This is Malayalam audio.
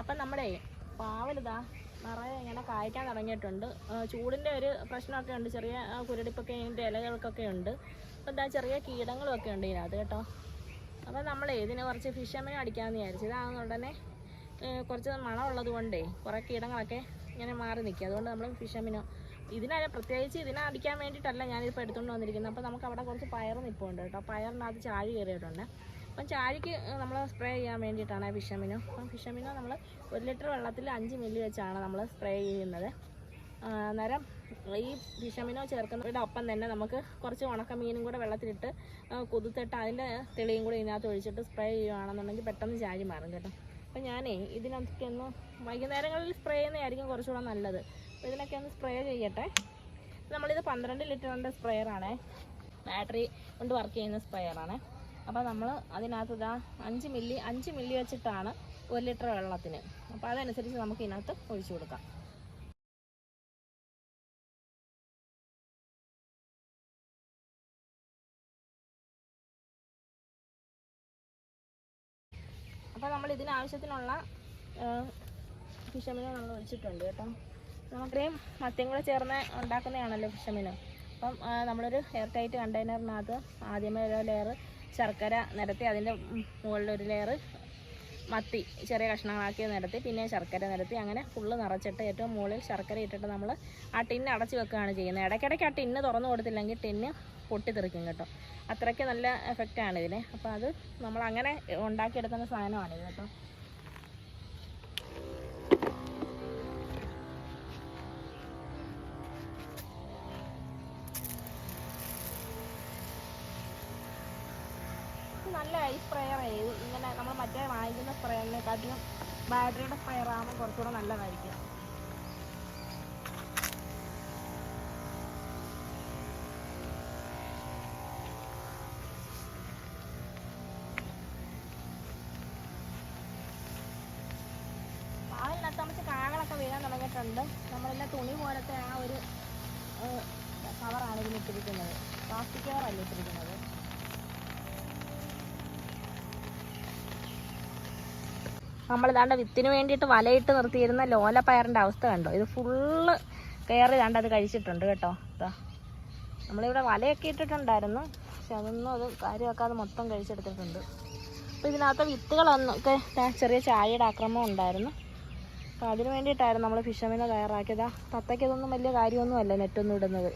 അപ്പം നമ്മുടെ പാവലിതാ നിറയെ ഇങ്ങനെ കായ്ക്കാൻ തുടങ്ങിയിട്ടുണ്ട്. ചൂടിന്റെ ഒരു പ്രശ്നമൊക്കെ ഉണ്ട്. ചെറിയ കുരടിപ്പൊക്കെ ഇതിന്റെ ഇലകൾക്കൊക്കെ ഉണ്ട്. അപ്പം എന്താ ചെറിയ കീടങ്ങളും ഒക്കെ ഉണ്ട് ഇതിനകത്ത് കേട്ടോ. അപ്പം നമ്മളേ ഇതിന് കുറച്ച് ഫിഷമീൻ അടിക്കാമെന്ന് വിചാരിച്ചു. ഇതാകുന്ന ഉടനെ കുറച്ച് മണമുള്ളത് കൊണ്ടേ കുറേ കീടങ്ങളൊക്കെ ഇങ്ങനെ മാറി നിൽക്കുക അതുകൊണ്ട് നമ്മൾ ഫിഷമിനോ ഇതിനല്ല പ്രത്യേകിച്ച് ഇതിനെ അടിക്കാൻ വേണ്ടിയിട്ടല്ല ഞാനിപ്പോൾ എടുത്തുകൊണ്ട് വന്നിരിക്കുന്നത് അപ്പോൾ നമുക്ക് അവിടെ കുറച്ച് പയർ നിൽപ്പുണ്ട് കേട്ടോ. പയറിനകത്ത് ചാഴി കയറിയിട്ടുണ്ട്. അപ്പം ചാഴിക്ക് നമ്മൾ സ്പ്രേ ചെയ്യാൻ വേണ്ടിയിട്ടാണ് ഫിഷമിനോ അപ്പം ഫിഷമിനോ നമ്മൾ ഒരു ലിറ്റർ വെള്ളത്തിൽ അഞ്ച് മില്ലി വെച്ചാണ് നമ്മൾ സ്പ്രേ ചെയ്യുന്നത്. അന്നേരം ഈ ഫിഷമിനോ ചേർക്കുന്നതിന്റെ ഒപ്പം തന്നെ നമുക്ക് കുറച്ച് ഉണക്ക മീനും കൂടെ വെള്ളത്തിലിട്ട് കൊതുത്തിട്ട് അതിന്റെ തെളിയും കൂടി ഇതിനകത്ത് ഒഴിച്ചിട്ട് സ്പ്രേ ചെയ്യുകയാണെന്നുണ്ടെങ്കിൽ പെട്ടെന്ന് ചാഴി മാറും കേട്ടോ. അപ്പം ഞാനേ ഇതിനൊക്കെ ഒന്ന് വൈകുന്നേരങ്ങളിൽ സ്പ്രേ ചെയ്യുന്നതായിരിക്കും കുറച്ചുകൂടെ നല്ലത്. അപ്പോൾ ഇതിനൊക്കെ ഒന്ന് സ്പ്രേ ചെയ്യട്ടെ. നമ്മളിത് പന്ത്രണ്ട് ലിറ്ററിന്റെ സ്പ്രെയറാണേ ബാറ്ററി കൊണ്ട് വർക്ക് ചെയ്യുന്ന സ്പ്രെയറാണ് അപ്പോൾ നമ്മൾ അതിനകത്ത് ഇതാ അഞ്ച് മില്ലി അഞ്ച് മില്ലി വെച്ചിട്ടാണ് ഒരു ലിറ്റർ വെള്ളത്തിന്. അപ്പോൾ അതനുസരിച്ച് നമുക്ക് ഇതിനകത്ത് ഒഴിച്ചു കൊടുക്കാം. അപ്പോൾ നമ്മൾ ഇതിനാവശ്യത്തിനുള്ള ഫിഷമിനോ നമ്മൾ ഒഴിച്ചിട്ടുണ്ട് കേട്ടോ. നമുക്കിത്രയും മത്തിയും കൂടെ ചേർന്ന് ഉണ്ടാക്കുന്നതാണല്ലോ ഫിഷമിനോ അപ്പം നമ്മളൊരു എയർ ടൈറ്റ് കണ്ടെയ്നറിനകത്ത് ആദ്യമേ ഒരു ലെയർ ശർക്കര നിരത്തി അതിന്റെ മുകളിലൊരു ലെയർ മത്തി ചെറിയ കഷ്ണങ്ങളാക്കി നിരത്തി പിന്നെ ശർക്കര നിരത്തി. അങ്ങനെ ഫുള്ള് നിറച്ചിട്ട് ഏറ്റവും മുകളിൽ ശർക്കര ഇട്ടിട്ട് നമ്മൾ ആ ടിന്ന് അടച്ച് വെക്കുകയാണ് ചെയ്യുന്നത്. ഇടയ്ക്കിടയ്ക്ക് ആ ടിന്ന് തുറന്നു കൊടുത്തില്ലെങ്കിൽ ടിന്ന് പൊട്ടിത്തെറിക്കും കേട്ടോ. അത്രയ്ക്ക് നല്ല എഫക്റ്റാണ് ഇതിന്. അപ്പോൾ അത് നമ്മൾ അങ്ങനെ ഉണ്ടാക്കിയെടുക്കുന്ന സാധനമാണിത് കേട്ടോ. നല്ല ഐസ് സ്പ്രെയർ ഇങ്ങനെ നമ്മൾ മറ്റേ വാങ്ങിക്കുന്ന സ്പ്രെയറിനെക്കാട്ടിലും ബാറ്ററിയുടെ സ്പ്രെയർ ആകുമ്പോൾ കുറച്ചുകൂടെ നല്ലതായിരിക്കും. പാലിനകത്ത് നമുക്ക് കാകളൊക്കെ വീഴാൻ തുടങ്ങിയിട്ടുണ്ട്. നമ്മളെല്ലാം തുണി പോലത്തെ ആ ഒരു കവറാണ് ഇതിന് ഇട്ടിരിക്കുന്നത് പ്ലാസ്റ്റിക് കവറല്ല ഇട്ടിരിക്കുന്നത്? നമ്മൾ ഇതാണ്ട് വിത്തിന് വേണ്ടിയിട്ട് വലയിട്ട് നിർത്തിയിരുന്ന ലോല ലോലപ്പയറിന്റെ അവസ്ഥ കണ്ടോ? ഇത് ഫുള്ള് കയറി ദാണ്ട് അത് കഴിച്ചിട്ടുണ്ട് കേട്ടോ. ഇതാ നമ്മളിവിടെ വലയൊക്കെ ഇട്ടിട്ടുണ്ടായിരുന്നു. പക്ഷെ അതൊന്നും അത് കാര്യമാക്കാതെ മൊത്തം കഴിച്ചെടുത്തിട്ടുണ്ട്. അപ്പോൾ ഇതിനകത്ത് വിത്തുകളൊന്നൊക്കെ ചെറിയ ചായയുടെ ആക്രമണം ഉണ്ടായിരുന്നു. അപ്പോൾ അതിന് വേണ്ടിയിട്ടായിരുന്നു നമ്മൾ ഫിഷമിനെ തയ്യാറാക്കിയത്. തത്തയ്ക്ക് ഇതൊന്നും വലിയ കാര്യമൊന്നുമല്ല നെറ്റൊന്നും ഇടുന്നത്.